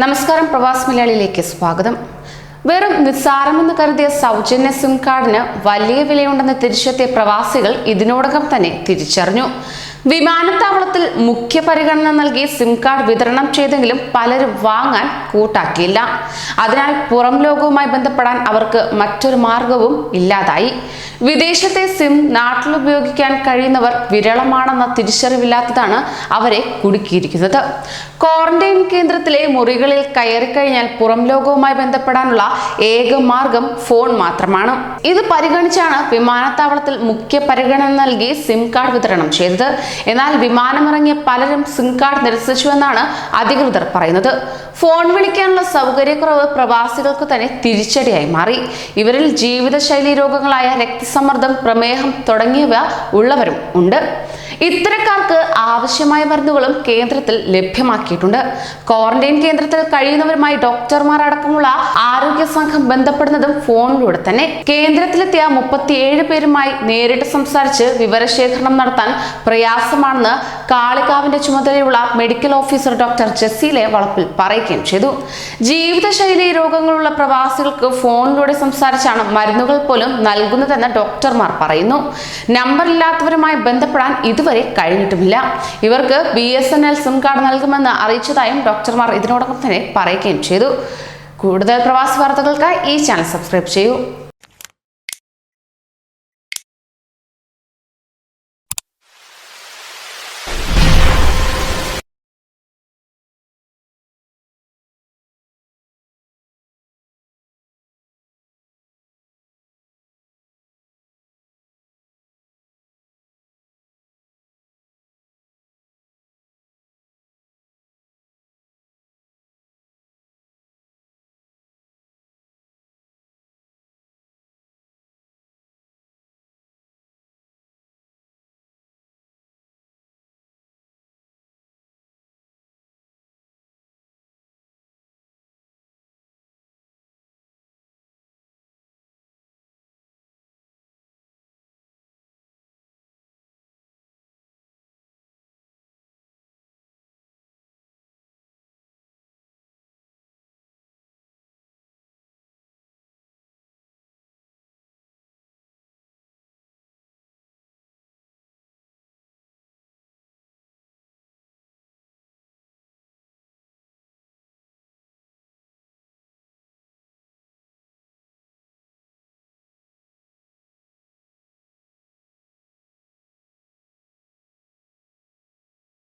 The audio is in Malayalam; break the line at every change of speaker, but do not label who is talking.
നമസ്കാരം പ്രവാസ് മലയാളിയിലേക്ക് സ്വാഗതം. വെറും നിസ്സാരമെന്ന് കരുതിയ സൗജന്യ സിം കാർഡിന് വലിയ വിലയുണ്ടെന്ന് തിരിച്ചെത്തിയ പ്രവാസികൾ ഇതിനോടകം തന്നെ തിരിച്ചറിഞ്ഞു. വിമാനത്താവളത്തിൽ മുഖ്യ പരിഗണന നൽകി സിം കാർഡ് വിതരണം ചെയ്തെങ്കിലും പലരും വാങ്ങാൻ കൂട്ടാക്കിയില്ല. അതിനാൽ പുറം ലോകവുമായി ബന്ധപ്പെടാൻ അവർക്ക് മറ്റൊരു മാർഗവും ഇല്ലാതായി. വിദേശത്തെ സിം നാട്ടിൽ ഉപയോഗിക്കാൻ കഴിയുന്നവർ വിരളമാണെന്ന തിരിച്ചറിവില്ലാത്തതാണ് അവരെ കുടുക്കിയിരിക്കുന്നത്. ക്വാറന്റൈൻ കേന്ദ്രത്തിലെ മുറികളിൽ കയറിക്കഴിഞ്ഞാൽ പുറം ലോകവുമായി ബന്ധപ്പെടാനുള്ള ഏക മാർഗം ഫോൺ മാത്രമാണ്. ഇത് പരിഗണിച്ചാണ് വിമാനത്താവളത്തിൽ മുഖ്യ പരിഗണന നൽകി സിം കാർഡ് വിതരണം ചെയ്തത്. എന്നാൽ വിമാനമിറങ്ങിയ പലരും സിം കാർഡ് നിരസിച്ചുവെന്നാണ് അധികൃതർ പറയുന്നത്. ഫോൺ വിളിക്കാനുള്ള സൗകര്യക്കുറവ് പ്രവാസികൾക്ക് തന്നെ തിരിച്ചടിയായി മാറി. ഇവരിൽ ജീവിതശൈലി രോഗങ്ങളായ രക്തസമ്മർദ്ദം പ്രമേഹം തുടങ്ങിയവ ഉള്ളവരും ഉണ്ട്. ഇത്തരക്കാർക്ക് ആവശ്യമായ മരുന്നുകളും കേന്ദ്രത്തിൽ ലഭ്യമാക്കിയിട്ടുണ്ട്. ക്വാറന്റൈൻ കേന്ദ്രത്തിൽ കഴിയുന്നവരുമായി ഡോക്ടർമാർ അടക്കമുള്ള ആരോഗ്യ സംഘം ബന്ധപ്പെടുന്നതും ഫോണിലൂടെ തന്നെ. കേന്ദ്രത്തിലെത്തിയ മുപ്പത്തിയേഴ് പേരുമായി നേരിട്ട് സംസാരിച്ച് വിവരശേഖരണം നടത്താൻ പ്രയാസമാണെന്ന് കാളികാവിന്റെ ചുമതലയുള്ള മെഡിക്കൽ ഓഫീസർ ഡോക്ടർ ജസീലെ വളപ്പിൽ പറയുകയും ചെയ്തു. ജീവിതശൈലി രോഗങ്ങളുള്ള പ്രവാസികൾക്ക് ഫോണിലൂടെ സംസാരിച്ചാണ് മരുന്നുകൾ പോലും നൽകുന്നതെന്ന് ഡോക്ടർമാർ പറയുന്നു. നമ്പർ ഇല്ലാത്തവരുമായി ബന്ധപ്പെടാൻ ഇതുവരെ കഴിഞ്ഞിട്ടുമില്ല. ഇവർക്ക് B S N L SIM card നൽകുമെന്ന് അറിയിച്ചതായും ഡോക്ടർമാർ ഇതിനോടൊപ്പം തന്നെ പറയുകയും ചെയ്തു. കൂടുതൽ പ്രവാസി വാർത്തകൾക്കായി ഈ ചാനൽ സബ്സ്ക്രൈബ് ചെയ്യൂ.